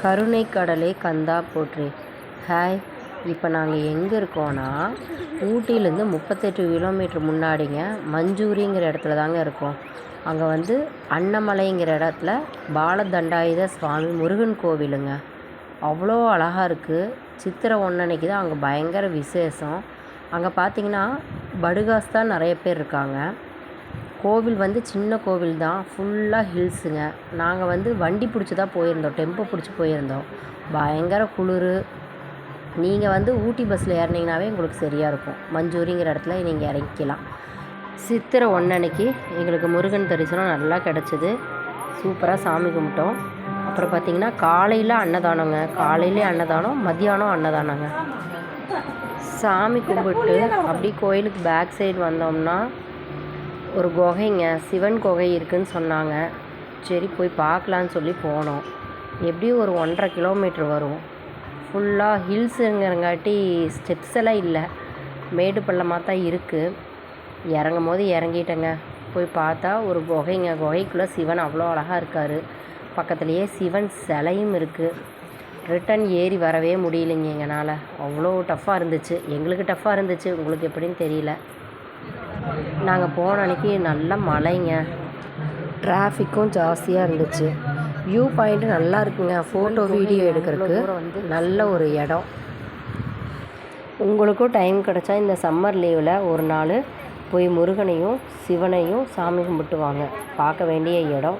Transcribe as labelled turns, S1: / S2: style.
S1: கருணை கடலே கந்தா போற்றி. ஹாய் இப்போ நாங்கள் எங்கே இருக்கோன்னா ஊட்டியிலேருந்து முப்பத்தெட்டு கிலோமீட்ரு முன்னாடிங்க மஞ்சூரிங்கிற இடத்துல தாங்க இருக்கோம். அங்கே வந்து அன்னமலைங்கிற இடத்துல பாலதண்டாயுத சுவாமி முருகன் கோவிலுங்க. அவ்வளோ அழகாக இருக்குது சித்திரை ஒன்றனைக்கு தான் அங்கே பயங்கர விசேஷம். அங்கே பார்த்தீங்கன்னா படுகாஸ் தான் நிறைய பேர் இருக்காங்க. கோவில் வந்து சின்ன கோவில் தான். ஃபுல்லாக ஹில்ஸுங்க நாங்கள் வந்து வண்டி பிடிச்சி தான் போயிருந்தோம். டெம்போ பிடிச்சி போயிருந்தோம். பயங்கர குளிர். நீங்கள் வந்து ஊட்டி பஸ்ஸில் ஏறினீங்கனாவே உங்களுக்கு சரியாக இருக்கும். மஞ்சூரிங்கிற இடத்துல நீங்கள் இறங்கிக்கலாம். சித்திரை ஒன்றன்னைக்கு எங்களுக்கு முருகன் தரிசனம் நல்லா கிடச்சிது. சூப்பராக சாமி கும்பிட்டோம். அப்புறம் பார்த்திங்கன்னா காலையில் அன்னதானங்க. காலையிலே அன்னதானம் மத்தியானம் அன்னதானங்க. சாமி கும்பிட்டு அப்படி கோயிலுக்கு பேக் சைடு வந்தோம்னா ஒரு குகைங்க. சிவன் குகை இருக்குன்னு சொன்னாங்க. சரி போய் பார்க்கலான்னு சொல்லி போனோம். எப்படியும் ஒரு ஒன்றரை கிலோமீட்ரு வரும். ஃபுல்லாக ஹில்ஸுங்கிறங்காட்டி ஸ்டெப்ஸ் எல்லாம் இல்லை. மேடு பள்ளமாக தான் இருக்குது இறங்கும் போது இறங்கிட்டேங்க. போய் பார்த்தா ஒரு குகைங்க. குகைக்குள்ளே சிவன் அவ்வளோ அழகாக இருக்கார். பக்கத்துலேயே சிவன் சிலையும் இருக்குது ரிட்டன் ஏறி வரவே முடியலைங்க எங்களால். அவ்வளோ டஃப்பாக இருந்துச்சு. எங்களுக்கு டஃப்பாக இருந்துச்சு. உங்களுக்கு எப்படின்னு தெரியல. நாங்கள் போன அன்றைக்கி நல்ல மழைங்க. டிராஃபிக்கும் ஜாஸ்தியாக இருந்துச்சு. வியூ பாயிண்ட்டு நல்லா இருக்குங்க. ஃபோட்டோ வீடியோ எடுக்கிறதுக்கு வந்து நல்ல ஒரு இடம். உங்களுக்கும் டைம் கிடச்சா இந்த சம்மர் லீவில் ஒரு நாள் போய் முருகனையும் சிவனையும் சாமி கும்பிட்டு வாங்க பார்க்க வேண்டிய இடம்.